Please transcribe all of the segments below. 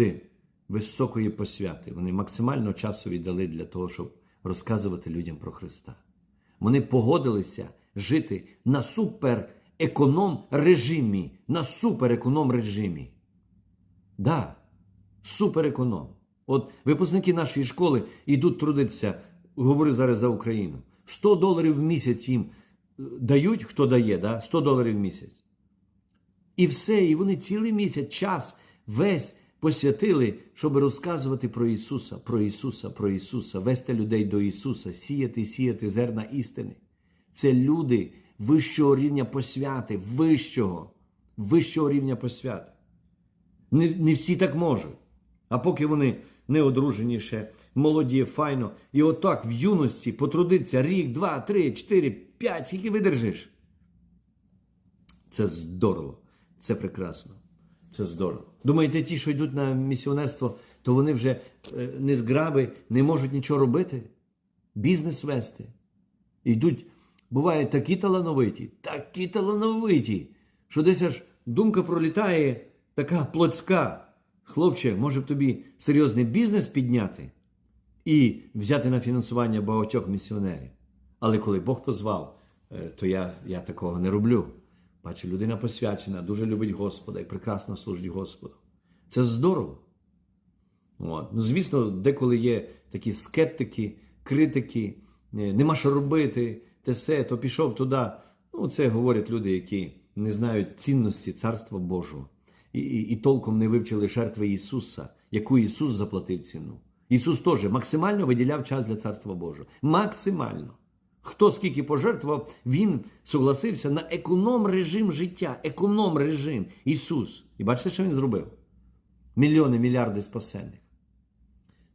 люди високої посвяти. Вони максимально часу віддали для того, щоб розказувати людям про Христа. Вони погодилися жити на супереконом режимі. На супереконом режимі. Да, супереконом. От випускники нашої школи йдуть трудитися, говорю зараз за Україну. 100 доларів в місяць їм е, дають, хто дає, да? 100 доларів в місяць. І все, і вони цілий місяць, час весь посвятили, щоб розказувати про Ісуса, про Ісуса, про Ісуса, вести людей до Ісуса, сіяти, сіяти зерна істини. Це люди вищого рівня посвяти, вищого, вищого рівня посвяти. Не, не всі так можуть. А поки вони не одружені ще, молоді, файно, і отак в юності потрудиться рік, два, три, чотири, п'ять, скільки видержиш. Це здорово, це прекрасно, це здорово. Думаєте, ті, що йдуть на місіонерство, то вони вже е, не зграби, не можуть нічого робити, бізнес вести. Йдуть, бувають такі талановиті, такі талановиті, що десь аж думка пролітає така плотська. Хлопче, може б тобі серйозний бізнес підняти і взяти на фінансування багатьох місіонерів. Але коли Бог позвав, е, то я, я такого не роблю. Бачу, людина посвячена, дуже любить Господа і прекрасно служить Господу. Це здорово. От. Ну, звісно, деколи є такі скептики, критики, е, нема що робити, те все, то пішов туди. Ну, це говорять люди, які не знають цінності Царства Божого і, і, і толком не вивчили жертви Ісуса, яку Ісус заплатив ціну. Ісус теж максимально виділяв час для Царства Божого. Максимально. Хто скільки пожертвував, Він согласився на економ режим життя, економ режим Ісус. І бачите, що Він зробив? Мільйони, мільярди спасених.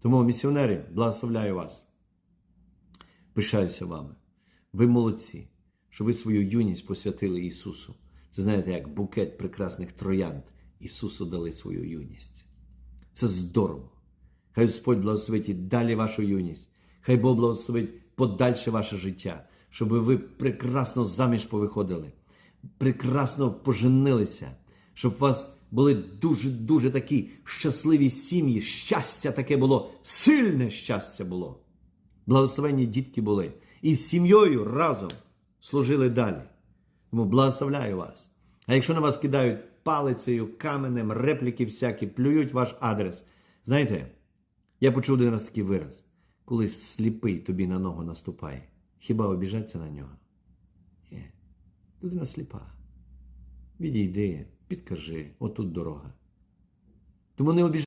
Тому, місіонери, благословляю вас. Пишаюся вами. Ви молодці, що ви свою юність посвятили Ісусу. Це знаєте, як букет прекрасних троянд Ісусу дали свою юність. Це здорово. Хай Господь благословить і далі вашу юність. Хай Бог благословить подальше ваше життя, щоб ви прекрасно заміж повиходили, прекрасно поженилися, щоб у вас були дуже-дуже такі щасливі сім'ї, щастя таке було, сильне щастя було. Благословенні дітки були. І з сім'єю разом служили далі. Тому благословляю вас. А якщо на вас кидають палицею, каменем, репліки всякі, плюють ваш адрес. Знаєте, я почув один раз такий вираз, коли сліпий тобі на ногу наступає, хіба обіжаться на нього? Ні. Людина сліпа. Відійди, підкажи, отут дорога. Тому не обіжайте.